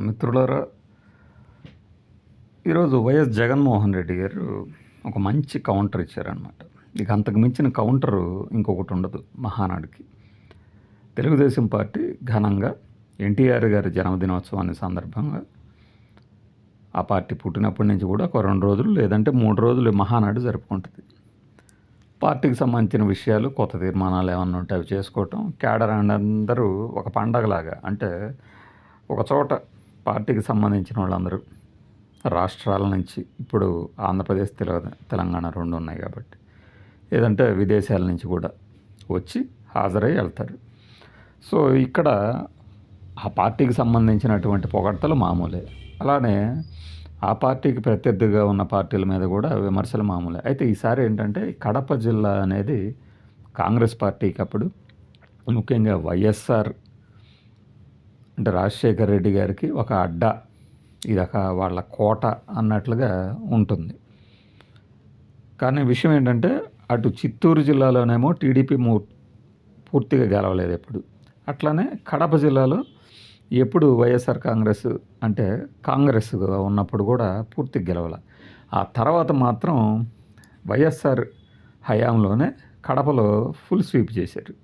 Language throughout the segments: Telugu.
మిత్రులారా ఈరోజు వైఎస్ జగన్మోహన్ రెడ్డి గారు ఒక మంచి కౌంటర్ ఇచ్చారనమాట ఇక అంతకు మించిన కౌంటరు ఇంకొకటి ఉండదు మహానాడుకి. తెలుగుదేశం పార్టీ ఘనంగా ఎన్టీఆర్ గారి జన్మదినోత్సవాన్ని సందర్భంగా ఆ పార్టీ పుట్టినప్పటి నుంచి కూడా ఒక రెండు రోజులు లేదంటే మూడు రోజులు మహానాడు జరుపుకుంటుంది. పార్టీకి సంబంధించిన విషయాలు కొత్త తీర్మానాలు ఏమన్నా ఉంటే అవి చేసుకోవటం క్యాడర్ అందరూ ఒక పండగలాగా అంటే ఒకచోట పార్టీకి సంబంధించిన వాళ్ళందరూ రాష్ట్రాల నుంచి ఇప్పుడు ఆంధ్రప్రదేశ్ తెల తెలంగాణ రెండు ఉన్నాయి కాబట్టి. ఏదంటే విదేశాల నుంచి కూడా వచ్చి హాజరై వెళ్తారు. సో ఇక్కడ ఆ పార్టీకి సంబంధించినటువంటి పొగడ్తలు మామూలే. అలానే ఆ పార్టీకి ప్రత్యర్థిగా ఉన్న పార్టీల మీద కూడా విమర్శలు మామూలే. అయితే ఈసారి ఏంటంటే కడప జిల్లా అనేది కాంగ్రెస్ పార్టీకి అప్పుడు ముఖ్యంగా వైఎస్ఆర్ అంటే రాజశేఖర్ రెడ్డి గారికి ఒక అడ్డా ఇదొక వాళ్ళ కోట అన్నట్లుగా ఉంటుంది. కానీ విషయం ఏంటంటే అటు చిత్తూరు జిల్లాలోనేమో టీడీపీ మూ పూర్తిగా గెలవలేదు ఎప్పుడు. అట్లానే కడప జిల్లాలో ఎప్పుడు వైఎస్ఆర్ కాంగ్రెస్ అంటే కాంగ్రెస్ ఉన్నప్పుడు కూడా పూర్తిగా గెలవల. ఆ తర్వాత మాత్రం వైఎస్ఆర్ హయాంలోనే కడపలో ఫుల్ స్వీప్ చేశారు.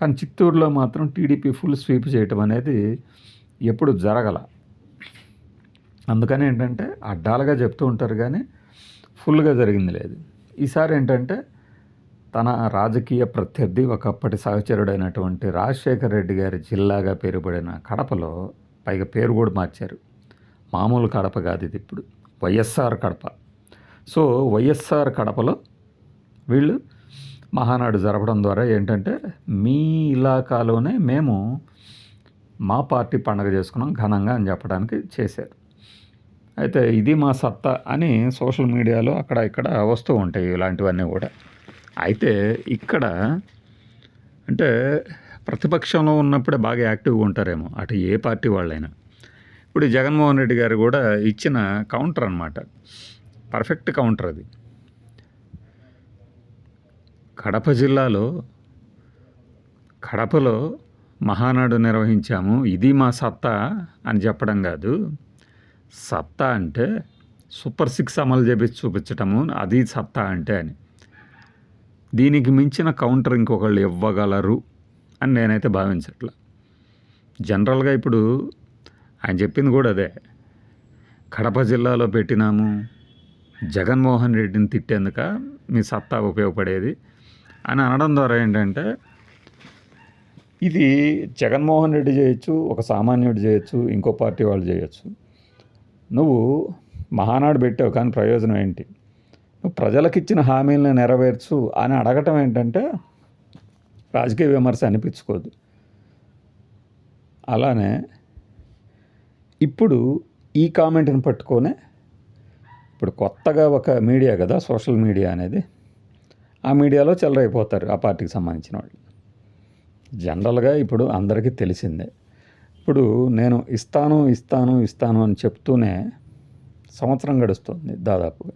కానీ చిత్తూరులో మాత్రం టీడీపీ ఫుల్ స్వీప్ చేయటం అనేది ఎప్పుడు జరగల. అందుకని ఏంటంటే అడ్డాలుగా చెప్తూ ఉంటారు కానీ ఫుల్గా జరిగింది లేదు. ఈసారి ఏంటంటే తన రాజకీయ ప్రత్యర్థి ఒకప్పటి సహచరుడైనటువంటి రాజశేఖర రెడ్డి గారి జిల్లాగా పేరుపడిన కడపలో పైగా పేరు కూడా మార్చారు. మామూలు కడప కాదు ఇది ఇప్పుడు. వైఎస్ఆర్ కడప. సో వైఎస్ఆర్ కడపలో వీళ్ళు మహానాడు జరపడం ద్వారా ఏంటంటే మీ ఇలాకాలోనే మేము మా పార్టీ పండగ చేసుకున్నాం ఘనంగా అని చెప్పడానికి చేశారు. అయితే ఇది మా సత్తా అని సోషల్ మీడియాలో అక్కడ ఇక్కడ వస్తూ ఉంటాయి ఇలాంటివన్నీ కూడా. అయితే ఇక్కడ అంటే ప్రతిపక్షంలో ఉన్నప్పుడే బాగా యాక్టివ్గా ఉంటారేమో అటు ఏ పార్టీ వాళ్ళైనా. ఇప్పుడు జగన్మోహన్ రెడ్డి గారు కూడా ఇచ్చిన కౌంటర్ అనమాట పర్ఫెక్ట్ కౌంటర్ అది. కడప జిల్లాలో కడపలో మహానాడు నిర్వహించాము. ఇది మా సత్తా అని చెప్పడం కాదు. సత్తా అంటే సూపర్ సిక్స్ అమలు చేపించి చూపించటము. అది సత్తా అంటే అని. దీనికి మించిన కౌంటర్ ఇంకొకళ్ళు ఇవ్వగలరు అని నేనైతే భావించట్లా. జనరల్గా ఇప్పుడు ఆయన చెప్పింది కూడా అదే. కడప జిల్లాలో పెట్టినాము. జగన్మోహన్ రెడ్డిని తిట్టేందుక మీ సత్తా ఉపయోగపడేది. అని అనడం ద్వారా ఏంటంటే ఇది జగన్మోహన్ రెడ్డి చేయొచ్చు ఒక సామాన్యుడు చేయొచ్చు ఇంకో పార్టీ వాళ్ళు చేయొచ్చు. నువ్వు మహానాడు పెట్టావు కానీ ప్రయోజనం ఏంటి? నువ్వు ప్రజలకు ఇచ్చిన హామీలను నెరవేర్చు అని అడగటం ఏంటంటే రాజకీయ విమర్శ అనిపించుకోదు. అలానే ఇప్పుడు ఈ కామెంట్ని పట్టుకొనే ఇప్పుడు కొత్తగా ఒక మీడియా కదా సోషల్ మీడియా అనేది ఆ మీడియాలో చెలరైపోతారు ఆ పార్టీకి సంబంధించిన వాళ్ళు. జనరల్గా ఇప్పుడు అందరికీ తెలిసిందే. ఇప్పుడు నేను ఇస్తాను ఇస్తాను ఇస్తాను అని చెప్తూనే సంవత్సరం గడుస్తుంది దాదాపుగా.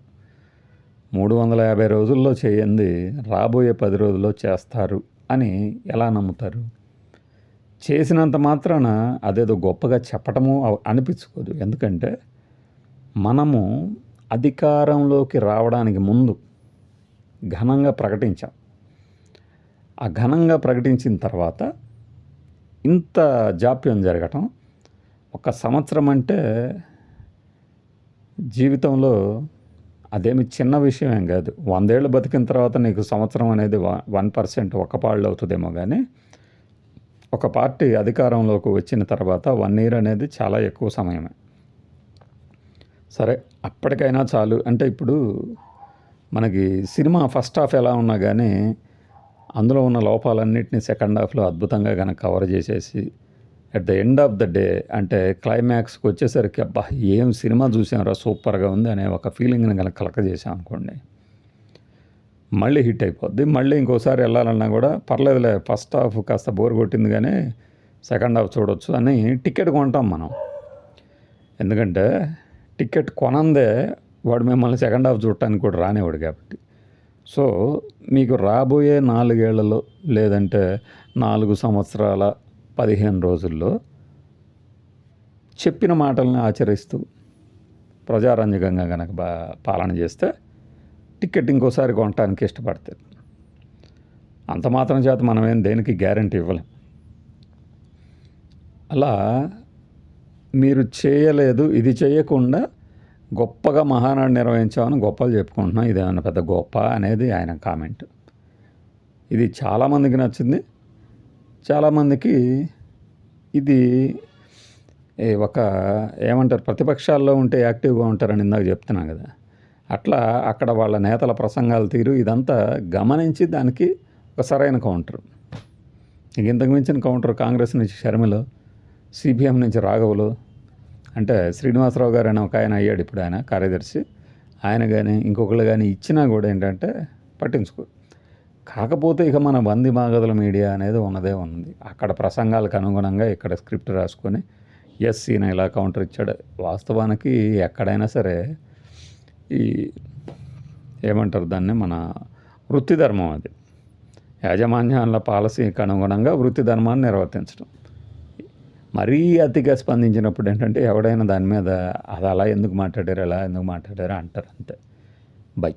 మూడు వందల యాభై రోజుల్లో చేయండి రాబోయే పది రోజుల్లో చేస్తారు అని ఎలా నమ్ముతారు? చేసినంత మాత్రాన అదేదో గొప్పగా చెప్పటము అనిపించుకోదు. ఎందుకంటే మనము అధికారంలోకి రావడానికి ముందు ఘనంగా ప్రకటించాం. ఆ ఘనంగా ప్రకటించిన తర్వాత ఇంత జాప్యం జరగటం ఒక సంవత్సరం అంటే జీవితంలో అదేమి చిన్న విషయం ఏం కాదు. వందేళ్ళు బతికిన తర్వాత నీకు సంవత్సరం అనేది వన్ పర్సెంట్ ఒక పాళ్ళు అవుతుందేమో కానీ ఒక పార్టీ అధికారంలోకి వచ్చిన తర్వాత వన్ ఇయర్ అనేది చాలా ఎక్కువ సమయమే. సరే అప్పటికైనా చాలు. అంటే ఇప్పుడు మనకి సినిమా ఫస్ట్ హాఫ్ ఎలా ఉన్నా కానీ అందులో ఉన్న లోపాలన్నింటినీ సెకండ్ హాఫ్లో అద్భుతంగా కనుక కవర్ చేసేసి at the end of the day అంటే క్లైమాక్స్కి వచ్చేసరికి అబ్బా ఏం సినిమా చూసాంరా సూపర్గా ఉంది అనే ఒక ఫీలింగ్ని కనుక కలక చేసాం అనుకోండి మళ్ళీ హిట్ అయిపోద్ది. మళ్ళీ ఇంకోసారి వెళ్ళాలన్నా కూడా పర్లేదులే ఫస్ట్ హాఫ్ కాస్త బోర్ కొట్టింది కానీ సెకండ్ హాఫ్ చూడొచ్చు అని టికెట్ కొంటాం మనం. ఎందుకంటే టికెట్ కొనందే వాడు మిమ్మల్ని సెకండ్ హాఫ్ చూడటానికి కూడా రానివాడు కాబట్టి. సో మీకు రాబోయే నాలుగేళ్ళలో లేదంటే నాలుగు సంవత్సరాల పదిహేను రోజుల్లో చెప్పిన మాటల్ని ఆచరిస్తూ ప్రజారంజకంగా కనుక బా పాలన చేస్తే టికెట్ ఇంకోసారి కొనటానికి ఇష్టపడతారు. అంత మాత్రం చేత మనమేం దేనికి గ్యారంటీ ఇవ్వలేం. అలా మీరు చేయలేదు ఇది చేయకుండా గొప్పగా మహానాడు నిర్వహించామని గొప్పలు చెప్పుకుంటున్నాం. ఇదేమన్నా పెద్ద గొప్ప అనేది ఆయన కామెంట్. ఇది చాలామందికి నచ్చింది. చాలామందికి ఇది ఒక ఏమంటారు ప్రతిపక్షాల్లో ఉంటే యాక్టివ్గా ఉంటారని ఇందాక చెప్తున్నాను కదా. అట్లా అక్కడ వాళ్ళ నేతల ప్రసంగాలు తీరు ఇదంతా గమనించి దానికి ఒక సరైన కౌంటర్. ఇంతకు మించిన కౌంటర్ కాంగ్రెస్ నుంచి షర్మిలు సిపిఎం నుంచి రాఘవులు అంటే శ్రీనివాసరావు గారు అని ఒక ఆయన అయ్యాడు ఇప్పుడు ఆయన కార్యదర్శి. ఆయన కానీ ఇంకొకళ్ళు కానీ ఇచ్చినా కూడా ఏంటంటే పట్టించుకో కాకపోతే ఇక మన వంది మాగదుల మీడియా అనేది ఉన్నదే ఉంది అక్కడ ప్రసంగాలకు అనుగుణంగా ఇక్కడ స్క్రిప్ట్ రాసుకొని ఎస్ ఈయన ఇలా కౌంటర్ ఇచ్చాడు. వాస్తవానికి ఎక్కడైనా సరే ఈ ఏమంటారు దాన్ని మన వృత్తి ధర్మం అది. యాజమాన్యాల పాలసీకి అనుగుణంగా వృత్తి ధర్మాన్ని నిర్వర్తించడం. మరీ అతిగా స్పందించినప్పుడు ఏంటంటే ఎవడైనా దాని మీద అది అలా ఎందుకు మాట్లాడారు అలా ఎందుకు మాట్లాడారు అంటారు అంతే. బై.